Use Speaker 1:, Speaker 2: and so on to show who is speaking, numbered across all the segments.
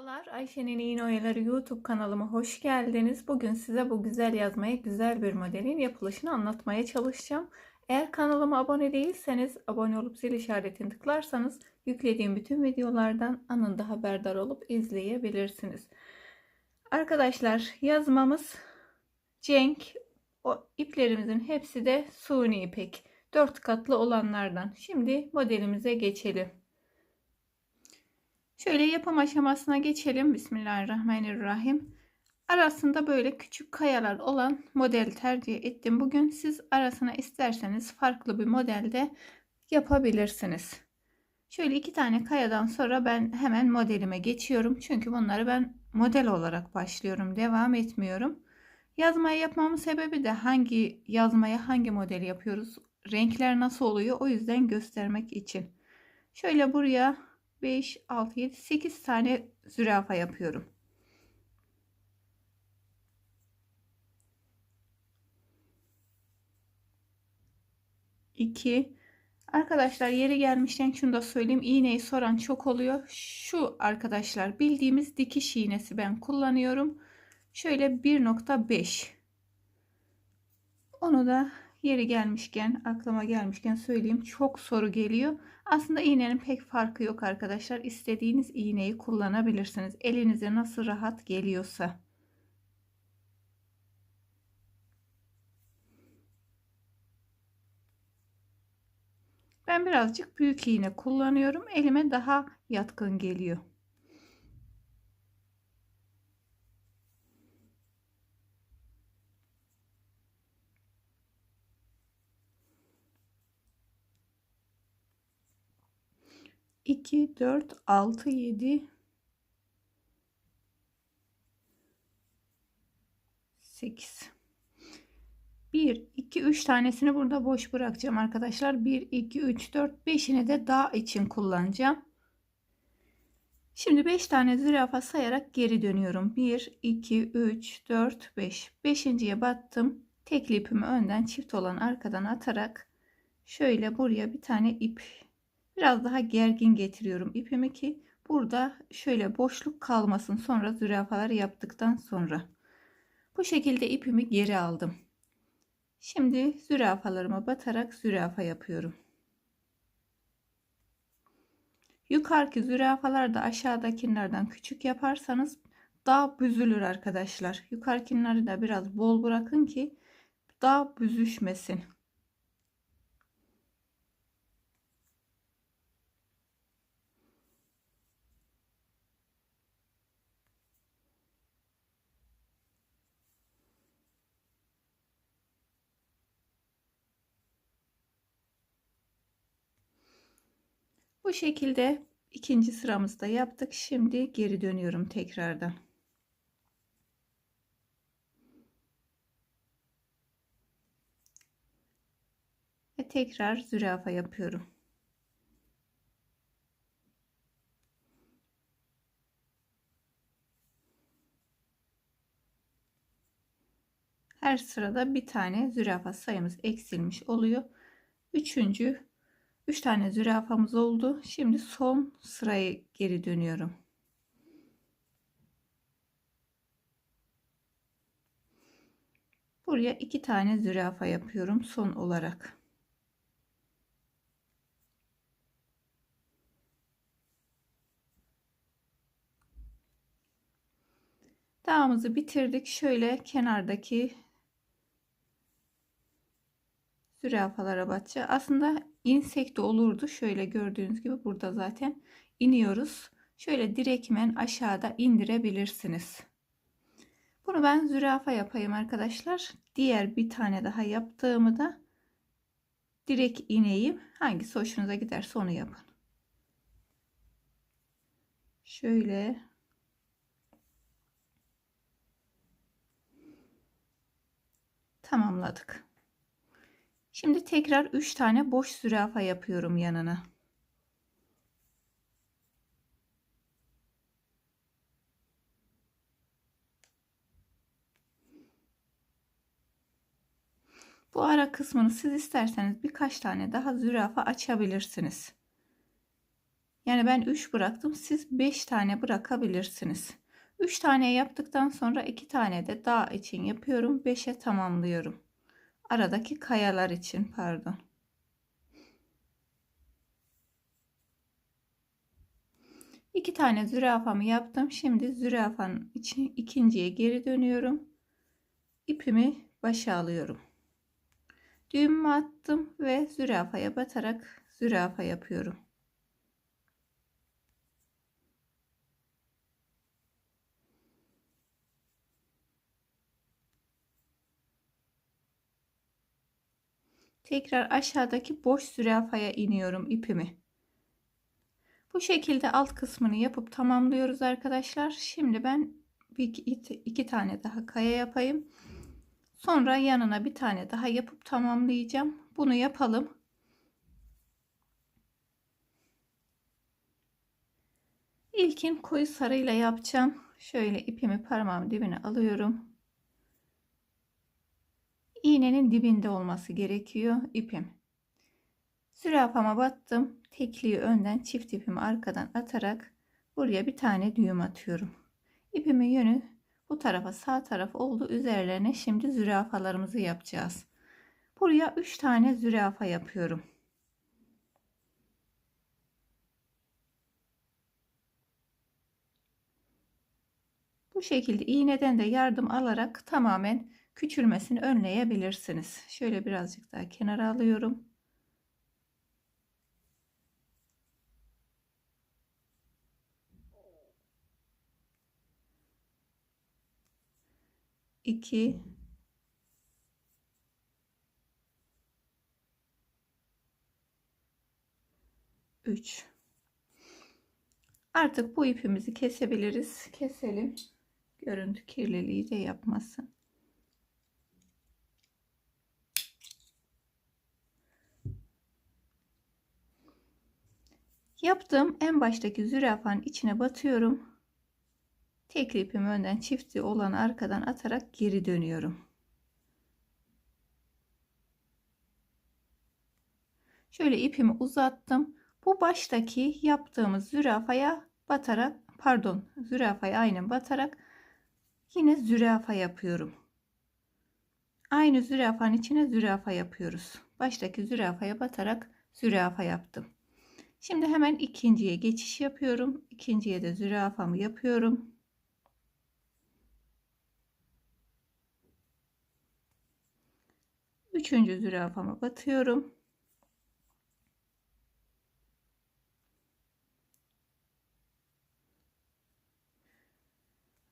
Speaker 1: Merhabalar, Ayşe'nin İğne Oyaları YouTube kanalıma hoş geldiniz. Bugün size bu güzel yazmaya güzel bir modelin yapılışını anlatmaya çalışacağım. Eğer kanalıma abone değilseniz abone olup zil işaretini tıklarsanız yüklediğim bütün videolardan anında haberdar olup izleyebilirsiniz. Arkadaşlar yazmamız Cenk. O iplerimizin hepsi de suni ipek. 4 katlı olanlardan. Şimdi modelimize geçelim. Şöyle yapım aşamasına geçelim. Bismillahirrahmanirrahim. Arasında böyle küçük kayalar olan model tercih ettim. Bugün siz arasına isterseniz farklı bir modelde yapabilirsiniz. Şöyle iki tane kayadan sonra ben hemen modelime geçiyorum. Çünkü bunları ben model olarak başlıyorum. Devam etmiyorum. Yazmayı yapmamın sebebi de hangi yazmaya hangi modeli yapıyoruz? Renkler nasıl oluyor? O yüzden göstermek için. Şöyle buraya 5, 6, 7, 8 tane zürafa yapıyorum. İki. Arkadaşlar yeri gelmişken şunu da söyleyeyim. İğneyi soran çok oluyor. Şu arkadaşlar bildiğimiz dikiş iğnesi ben kullanıyorum. Şöyle 1.5. Onu da yeri gelmişken aklıma gelmişken söyleyeyim. Çok soru geliyor. Aslında iğnenin pek farkı yok arkadaşlar. İstediğiniz iğneyi kullanabilirsiniz. Elinize nasıl rahat geliyorsa. Ben birazcık büyük iğne kullanıyorum. Elime daha yatkın geliyor. 2, 4, 6, 7, 8. 1, 2, 3 tanesini burada boş bırakacağım arkadaşlar. 1, 2, 3, 4, 5'ini de dağ için kullanacağım. Şimdi 5 tane zürafa sayarak geri dönüyorum. 1, 2, 3, 4, 5. 5.ye battım. Tekli ipimi önden çift olan arkadan atarak şöyle buraya bir tane ip Biraz daha gergin getiriyorum ipimi ki burada şöyle boşluk kalmasın sonra zürafaları yaptıktan sonra. Bu şekilde ipimi geri aldım. Şimdi zürafalarıma batarak zürafa yapıyorum. Yukarıki zürafalar da aşağıdakilerden küçük yaparsanız daha büzülür arkadaşlar. Yukarıkileri de biraz bol bırakın ki daha büzüşmesin. Bu şekilde ikinci sıramızda yaptık. Şimdi geri dönüyorum tekrardan. Ve tekrar zürafa yapıyorum. Her sırada bir tane zürafa sayımız eksilmiş oluyor. Üçüncü 3 tane zürafamız oldu. Şimdi son sıraya geri dönüyorum. Buraya iki tane zürafa yapıyorum son olarak. Dağımızı bitirdik. Şöyle kenardaki zürafalara batacağız. Aslında insek olurdu. Şöyle gördüğünüz gibi burada zaten iniyoruz. Şöyle direkmen aşağıda indirebilirsiniz. Bunu ben zürafa yapayım arkadaşlar. Diğer bir tane daha yaptığımı da direk ineyim. Hangisi hoşunuza giderse onu yapın. Şöyle tamamladık. Şimdi tekrar 3 tane boş zürafa yapıyorum yanına. Bu ara kısmını siz isterseniz birkaç tane daha zürafa açabilirsiniz. Yani ben 3 bıraktım. Siz 5 tane bırakabilirsiniz. 3 tane yaptıktan sonra 2 tane de dağ için yapıyorum. 5'e tamamlıyorum. Aradaki kayalar için pardon. İki tane zürafamı yaptım. Şimdi zürafanın için ikinciye geri dönüyorum. İpimi başa alıyorum. Düğümümü attım ve zürafaya batarak zürafa yapıyorum. Tekrar aşağıdaki boş zürafaya iniyorum ipimi. Bu şekilde alt kısmını yapıp tamamlıyoruz arkadaşlar. Şimdi ben iki, iki tane daha kaya yapayım. Sonra yanına bir tane daha yapıp tamamlayacağım. Bunu yapalım. İlkin koyu sarıyla yapacağım. Şöyle ipimi parmağım dibine alıyorum. İğnenin dibinde olması gerekiyor ipim. Zürafama battım. Tekliği önden çift ipimi arkadan atarak buraya bir tane düğüm atıyorum. İpimin yönü bu tarafa sağ taraf oldu. Üzerlerine şimdi zürafalarımızı yapacağız. Buraya 3 tane zürafa yapıyorum. Bu şekilde iğneden de yardım alarak tamamen küçülmesini önleyebilirsiniz. Şöyle birazcık daha kenara alıyorum. 2 3 Artık bu ipimizi kesebiliriz. Keselim. Görüntü kirliliği de yapmasın. Yaptığım en baştaki zürafanın içine batıyorum. Tek ipimi önden çifti olan arkadan atarak geri dönüyorum. Şöyle ipimi uzattım. Bu baştaki yaptığımız zürafaya batarak pardon zürafaya aynen batarak yine zürafa yapıyorum. Aynı zürafanın içine zürafa yapıyoruz. Baştaki zürafaya batarak zürafa yaptım. Şimdi hemen ikinciye geçiş yapıyorum. İkinciye de zürafamı yapıyorum. Üçüncü zürafama batıyorum.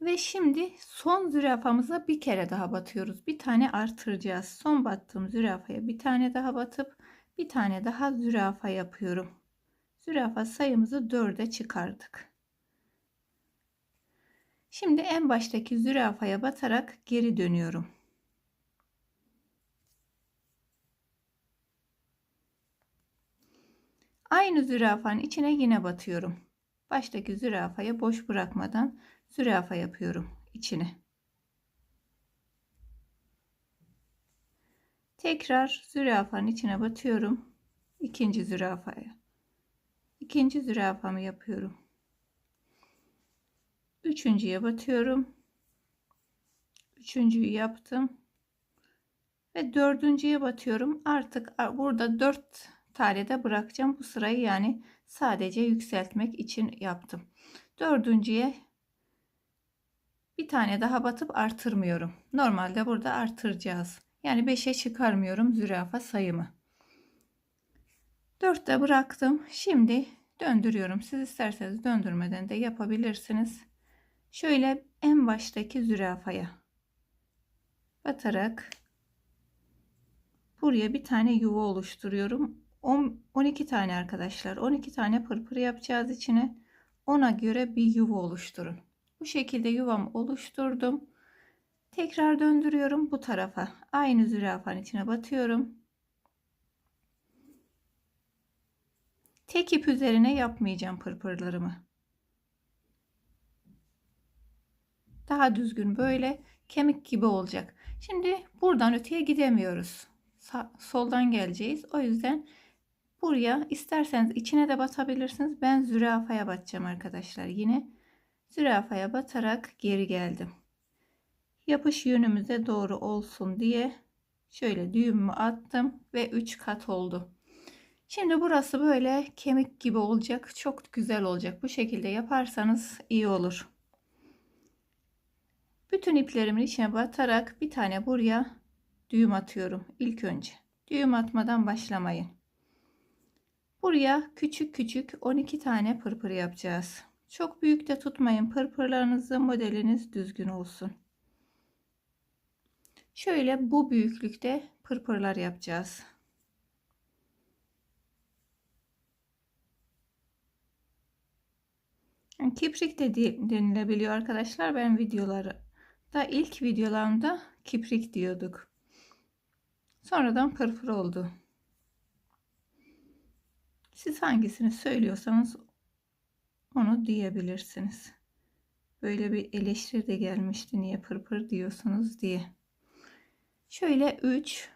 Speaker 1: Ve şimdi son zürafamıza bir kere daha batıyoruz. Bir tane artıracağız. Son battığım zürafaya bir tane daha batıp bir tane daha zürafa yapıyorum. Zürafa sayımızı dörde çıkardık. Şimdi en baştaki zürafaya batarak geri dönüyorum. Aynı zürafanın içine yine batıyorum. Baştaki zürafaya boş bırakmadan zürafa yapıyorum içine. Tekrar zürafanın içine batıyorum. İkinci zürafaya. İkinci zürafamı yapıyorum. Üçüncüye batıyorum. Üçüncüyü yaptım. Ve dördüncüye batıyorum. Artık burada dört tane de bırakacağım. Bu sırayı yani sadece yükseltmek için yaptım. Dördüncüye bir tane daha batıp artırmıyorum. Normalde burada artıracağız. Yani 5'e çıkarmıyorum zürafa sayımı. 4'te bıraktım. Şimdi döndürüyorum. Siz isterseniz döndürmeden de yapabilirsiniz. Şöyle en baştaki zürafaya batarak buraya bir tane yuva oluşturuyorum. 10, 12 tane arkadaşlar 12 tane pırpır yapacağız içine ona göre bir yuva oluşturun bu şekilde yuvamı oluşturdum tekrar döndürüyorum bu tarafa aynı zürafanın içine batıyorum tek ip üzerine yapmayacağım pırpırlarımı daha düzgün böyle kemik gibi olacak şimdi buradan öteye gidemiyoruz soldan geleceğiz o yüzden Buraya isterseniz içine de batabilirsiniz. Ben zürafaya batacağım arkadaşlar. Yine zürafaya batarak geri geldim. Yapış yönümüze doğru olsun diye şöyle düğümümü attım ve 3 kat oldu. Şimdi burası böyle kemik gibi olacak. Çok güzel olacak. Bu şekilde yaparsanız iyi olur. Bütün iplerimin içine batarak bir tane buraya düğüm atıyorum ilk önce. Düğüm atmadan başlamayın. Buraya küçük küçük 12 tane pırpır yapacağız. Çok büyük de tutmayın pırpırlarınızı modeliniz düzgün olsun. Şöyle bu büyüklükte pırpırlar yapacağız. Yani kiprik de denilebiliyor arkadaşlar. Ben videoları da ilk videolarımda kiprik diyorduk. Sonradan pırpır oldu. Siz hangisini söylüyorsanız onu diyebilirsiniz. Böyle bir eleştiri de gelmişti. Niye pırpır diyorsunuz diye. Şöyle 3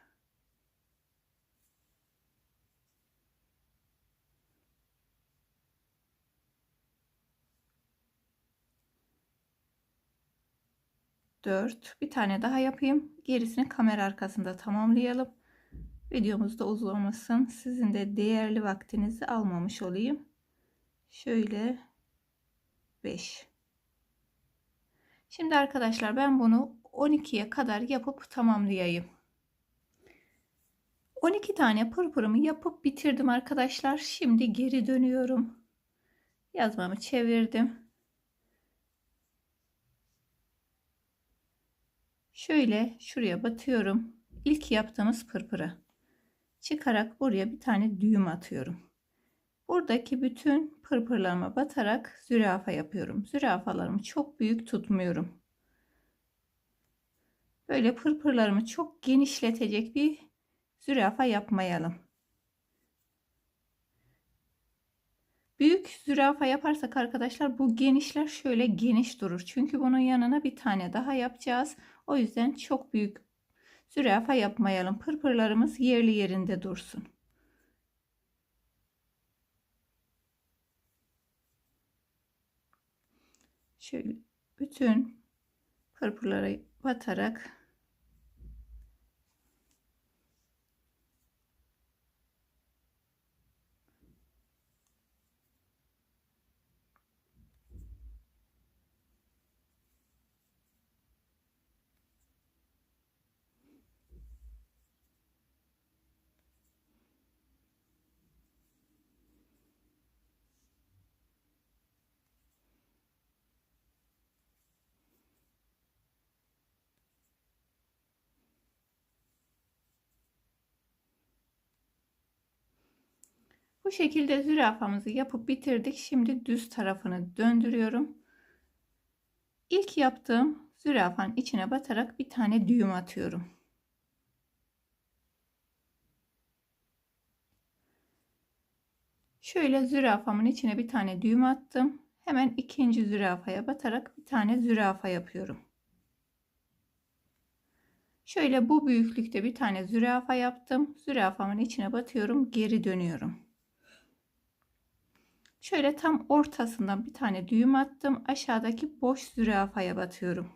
Speaker 1: 4 bir tane daha yapayım. Gerisini kamera arkasında tamamlayalım. Videomuz da uzamasın sizin de değerli vaktinizi almamış olayım. Şöyle 5 şimdi arkadaşlar ben bunu 12'ye kadar yapıp tamamlayayım. 12 tane pırpırımı yapıp bitirdim arkadaşlar. Şimdi geri dönüyorum. Yazmamı çevirdim Şöyle şuraya batıyorum. İlk yaptığımız pırpıra. Çıkarak buraya bir tane düğüm atıyorum. Buradaki bütün pırpırlarıma batarak zürafa yapıyorum. Zürafalarımı çok büyük tutmuyorum. Böyle pırpırlarımı çok genişletecek bir zürafa yapmayalım. Büyük zürafa yaparsak arkadaşlar bu genişler şöyle geniş durur. Çünkü bunun yanına bir tane daha yapacağız. O yüzden çok büyük zürafa yapmayalım. Pırpırlarımız yerli yerinde dursun. Şöyle bütün pırpırlara batarak Bu şekilde zürafamızı yapıp bitirdik. Şimdi düz tarafını döndürüyorum. İlk yaptığım zürafanın içine batarak bir tane düğüm atıyorum. Şöyle zürafamın içine bir tane düğüm attım. Hemen ikinci zürafaya batarak bir tane zürafa yapıyorum. Şöyle bu büyüklükte bir tane zürafa yaptım. Zürafamın içine batıyorum, geri dönüyorum. Şöyle tam ortasından bir tane düğüm attım. Aşağıdaki boş zürafaya batıyorum.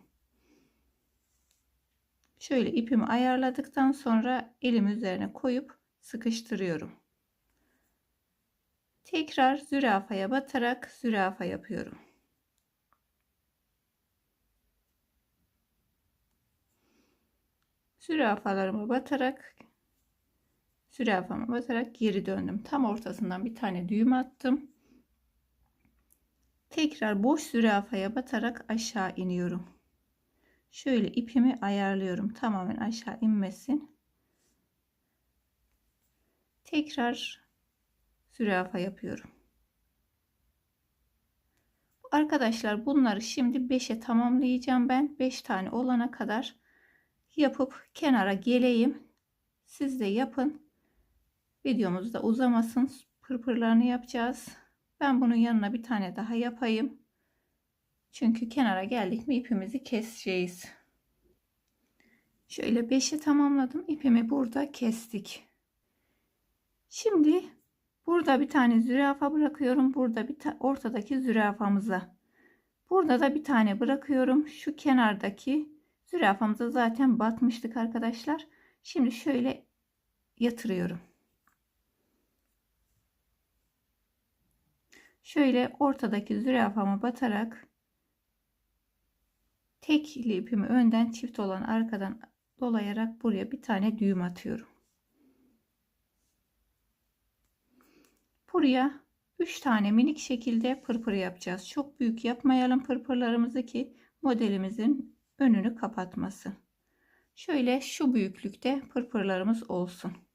Speaker 1: Şöyle ipimi ayarladıktan sonra elim üzerine koyup sıkıştırıyorum. Tekrar zürafaya batarak zürafa yapıyorum. Zürafalarımı batarak zürafama batarak geri döndüm. Tam ortasından bir tane düğüm attım. Tekrar boş zürafaya batarak aşağı iniyorum. Şöyle ipimi ayarlıyorum. Tamamen aşağı inmesin. Tekrar zürafa yapıyorum. Arkadaşlar bunları şimdi 5'e tamamlayacağım ben. 5 tane olana kadar yapıp kenara geleyim. Siz de yapın. Videomuzda uzamasın. Pırpırlarını yapacağız. Ben bunun yanına bir tane daha yapayım. Çünkü kenara geldik mi ipimizi keseceğiz. Şöyle 5'i tamamladım. İpimi burada kestik. Şimdi Burada bir tane zürafa bırakıyorum. Burada bir ta ortadaki zürafamıza. Burada da bir tane bırakıyorum. Şu kenardaki zürafamıza zaten batmıştık arkadaşlar. Şimdi şöyle yatırıyorum. Şöyle ortadaki zürafama batarak tekli ipimi önden çift olan arkadan dolayarak buraya bir tane düğüm atıyorum. Buraya 3 tane minik şekilde pırpır yapacağız. Çok büyük yapmayalım pırpırlarımızı ki modelimizin önünü kapatmasın. Şöyle şu büyüklükte pırpırlarımız olsun.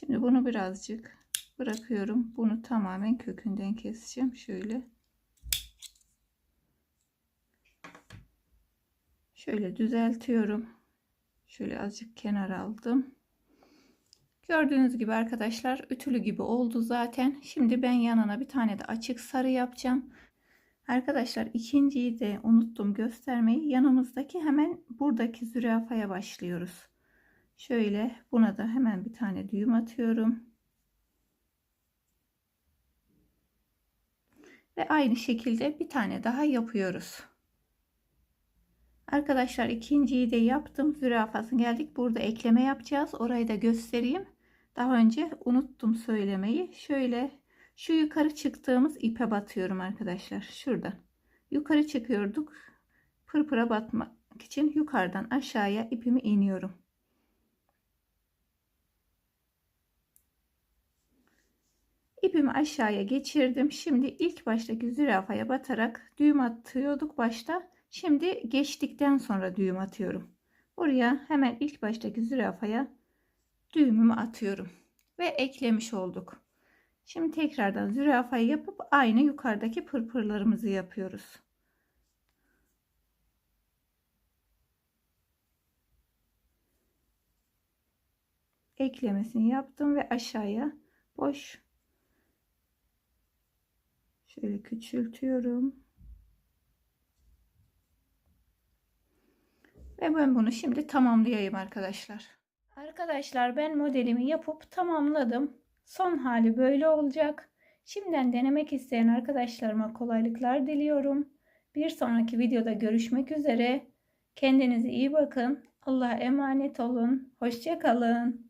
Speaker 1: Şimdi bunu birazcık bırakıyorum. Bunu tamamen kökünden keseceğim. Şöyle. Şöyle düzeltiyorum. Şöyle azıcık kenar aldım. Gördüğünüz gibi arkadaşlar ütülü gibi oldu zaten. Şimdi ben yanına bir tane de açık sarı yapacağım. Arkadaşlar ikinciyi de unuttum göstermeyi. Yanımızdaki hemen buradaki zürafaya başlıyoruz. Şöyle buna da hemen bir tane düğüm atıyorum. Ve aynı şekilde bir tane daha yapıyoruz. Arkadaşlar ikinciyi de yaptım. Zürafasını geldik. Burada ekleme yapacağız. Orayı da göstereyim. Daha önce unuttum söylemeyi. Şöyle şu yukarı çıktığımız ipe batıyorum arkadaşlar. Şuradan. Yukarı çıkıyorduk. Pırpıra batmak için yukarıdan aşağıya ipimi iniyorum. İpimi aşağıya geçirdim. Şimdi ilk baştaki zürafaya batarak düğüm atıyorduk başta. Şimdi geçtikten sonra düğüm atıyorum. Oraya hemen ilk baştaki zürafaya düğümümü atıyorum. Ve eklemiş olduk. Şimdi tekrardan zürafayı yapıp aynı yukarıdaki pırpırlarımızı yapıyoruz. Eklemesini yaptım ve aşağıya boş Şöyle küçültüyorum. Ve ben bunu şimdi tamamlayayım arkadaşlar. Arkadaşlar ben modelimi yapıp tamamladım. Son hali böyle olacak. Şimdiden denemek isteyen arkadaşlarıma kolaylıklar diliyorum. Bir sonraki videoda görüşmek üzere. Kendinize iyi bakın. Allah'a emanet olun. Hoşçakalın.